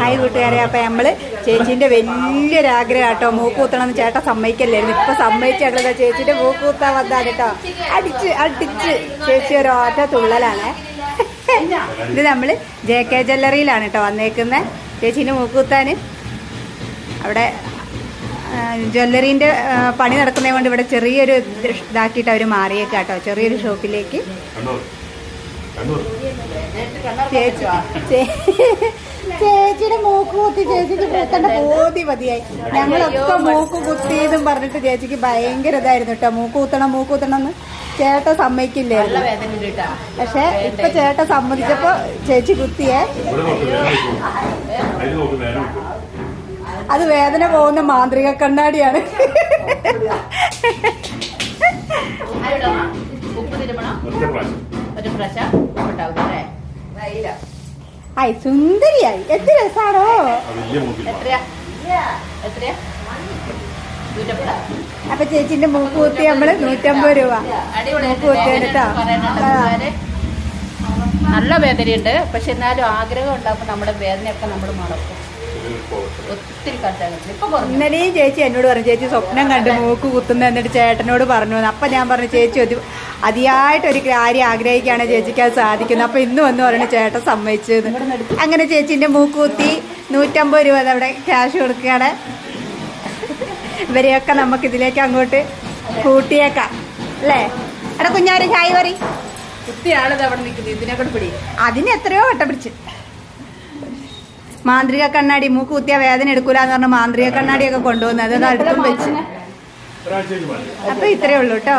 Hi കൂട്ടുകാരെ അപ്പൊ നമ്മൾ ചേച്ചിന്റെ വലിയൊരാഗ്രഹം കേട്ടോ മൂക്കൂത്തണം എന്ന് ചേട്ടൻ സമ്മതിക്കല്ലായിരുന്നു. ഇപ്പൊ സമ്മതിച്ചാണല്ലോ ചേച്ചിന്റെ മൂക്കൂത്താൻ വന്നാൽ കേട്ടോ അടിച്ച് അടിച്ച്. ചേച്ചി ഒരു ഓറ്റ തുള്ളലാണ്. ഇത് നമ്മൾ ജെ കെ ജ്വല്ലറിയിലാണ് കേട്ടോ വന്നേക്കുന്നത് ചേച്ചിന്റെ മൂക്കൂത്താന് അവിടെ ജ്വല്ലറിന്റെ പണി നടക്കുന്നത് കൊണ്ട് ഇവിടെ ചെറിയൊരു ഇത് ഇതാക്കിയിട്ട് അവർ മാറിയേക്കാട്ടോ. ചെറിയൊരു ഷോപ്പിലേക്ക്. ചേച്ചി ചേ- ചേച്ചിയുടെ മൂക്ക് കുത്തി ചേച്ചിക്ക് കുത്തേണ്ട ബോധി മതിയായി. ഞങ്ങളൊക്കെ മൂക്ക് കുത്തിയതും പറഞ്ഞിട്ട് ചേച്ചിക്ക് ഭയങ്കര ഇതായിരുന്നു കേട്ടോ മൂക്ക് കുത്തണം മൂക്ക് കുത്തണം എന്ന് ചേട്ട സമ്മതിക്കില്ലായിരുന്നു. പക്ഷെ ഇപ്പൊ ചേട്ട സമ്മതിച്ചപ്പോ ചേച്ചി കുത്തിയേ. അത് വേദന പോകുന്ന മാന്ത്രിക കണ്ണാടിയാണ്. ഉപ്പ് തിരുമണം. ഒരു പ്രാവശ്യം ഉണ്ടാവും അല്ലേ? ആയി സുന്ദരിയായി. എത്ര രസാണോ അപ്പൊ ചേച്ചിന്റെ മൂക്ക് കുത്തി നമ്മൾ നൂറ്റമ്പത് രൂപ. കേട്ടോ. നല്ല വേദനയുണ്ട് പക്ഷെ എന്നാലും ആഗ്രഹം ഉണ്ടാകുമ്പോൾ നമ്മുടെ വേദനയൊക്കെ നമ്മൾ മറക്കും. ഇന്നലെയും ചേച്ചി എന്നോട് പറഞ്ഞു ചേച്ചി സ്വപ്നം കണ്ട് മൂക്ക് കുത്തുന്ന എന്നിട്ട് ചേട്ടനോട് പറഞ്ഞു. അപ്പൊ ഞാൻ പറഞ്ഞു ചേച്ചി ഒരു അതിയായിട്ടൊരു കാര്യം ആഗ്രഹിക്കുകയാണ് ചേച്ചിക്ക് അത് സാധിക്കുന്നത് അപ്പൊ ഇന്ന് വന്ന് പറഞ്ഞു ചേട്ടൻ സമ്മതിച്ചത് അങ്ങനെ ചേച്ചിന്റെ മൂക്ക് കുത്തി നൂറ്റമ്പത് രൂപ അവിടെ ക്യാഷ് കൊടുക്കുകയാണ്. ഇവരെയൊക്കെ നമുക്ക് ഇതിലേക്ക് അങ്ങോട്ട് കൂട്ടിയേക്കാം. അല്ലേ? എടാ കുഞ്ഞാര് ചായ പറ അതിനെത്രയോ അവിടെ നിൽക്കുന്നത് ഇതിനെ കൂടെ പിടി. അതിന് എത്രയോ വട്ടം പിടിച്ച്. മാന്ത്രിക കണ്ണാടി മൂക്ക് കുത്തിയ വേദന എടുക്കൂല എന്ന് പറഞ്ഞ മാന്ത്രിക കണ്ണാടിയൊക്കെ കൊണ്ടുവന്നത്. അത് അടുത്തും വെച്ച്. അപ്പൊ ഇത്രേ ഉള്ളൂ കേട്ടോ